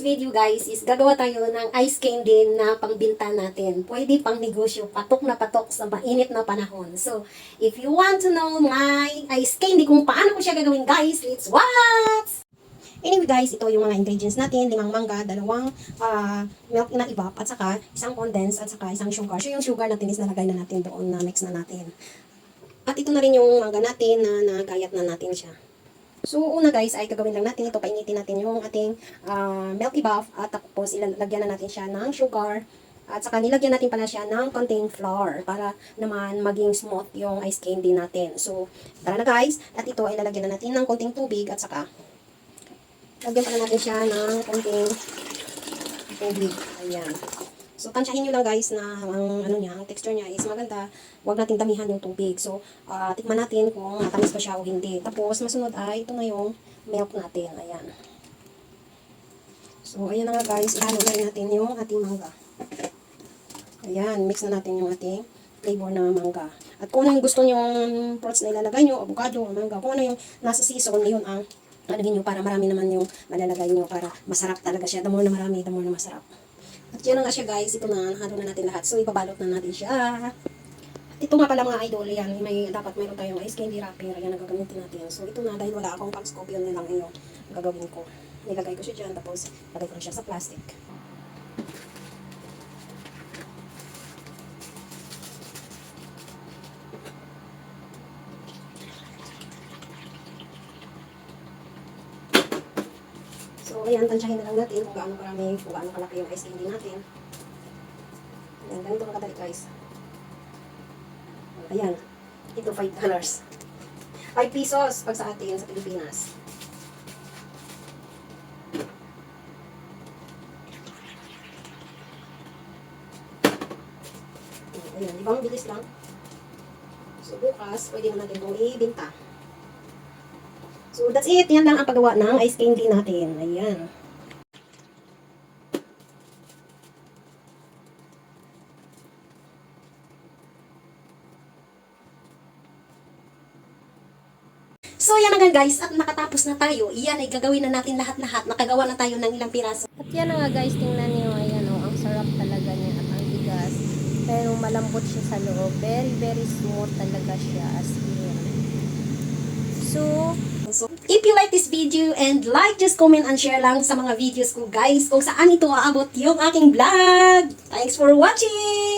video guys is gagawa tayo ng ice candy na pangbinta natin. Pwede pang negosyo, patok na patok sa mainit na panahon. So, if you want to know my ice candy kung paano ko siya gagawin guys, let's watch! Anyway guys, ito yung mga ingredients natin. Limang mangga, dalawang ah, milk na ibap, at saka isang condense, at saka isang sugar. So yung sugar natin is nalagay na natin doon na mix na natin. At ito na rin yung mangga natin na nagayat na natin siya. So, una guys, ay gagawin lang natin ito. Painitin natin yung ating ah, milky buff at tapos ilalagyan na natin siya ng sugar. At saka nilagyan natin pala siya ng konting flour para naman maging smooth yung ice candy natin. So, tara na guys. At ito ay lalagyan na natin ng konting tubig at saka lagyan pala natin siya ng konting tubig. Ayan. So, tansyahin nyo lang guys na ang ano niya, ang texture niya is maganda. Huwag nating damihan yung tubig. So, ah, tikman natin kung matamis ba siya o hindi. Tapos, masunod ay ito na yung milk natin. Ayan. So, ayan na nga guys. Rin natin yung ating mangga. Ayan, mix na natin yung ating flavor na mangga. At kung ano yung gusto nyo fruits na ilalagay nyo, avocado mangga, kung ano yung nasa season, yun ang lalagay nyo para marami naman yung malalagay nyo para masarap talaga siya. The more na marami, the more na masarap. At yan na nga siya guys, ito na, nahalo na natin lahat. So, ipabalot na natin siya. At ito nga pala mga idol, yan, may, dapat mayroon tayong ice candy wrapper, yan ang gagamitin natin. So, ito na, dahil wala akong pang-scope, yun lang yung gagawin ko. Nilagay ko siya dyan, tapos lagay ko siya sa plastic. So, ayan, tansyahin na lang natin kung gaano karami, kung gaano kalaki yung ice candy natin. Ayan, ganito lang kadali guys. Ayan, ito 5 dollars. 5 pesos pag sa atin sa Pilipinas. Ayan, di ba ang bilis lang? So, bukas, pwede na natin itong ibinta. So, that's it. Yan lang ang paggawa ng ice candy natin. Ayan. So, yan na nga guys. At nakatapos na tayo. Iyan ay gagawin na natin lahat-lahat. Nakagawa na tayo ng ilang piraso. At yan na nga guys, tingnan niyo, ayan o, ang sarap talaga niya at ang bigas. Pero malambot siya sa loob. Very, very smooth talaga siya as in. So, So, if you like this video and like, just comment and share lang sa mga videos ko guys kung saan ito aabot yung aking vlog. Thanks for watching!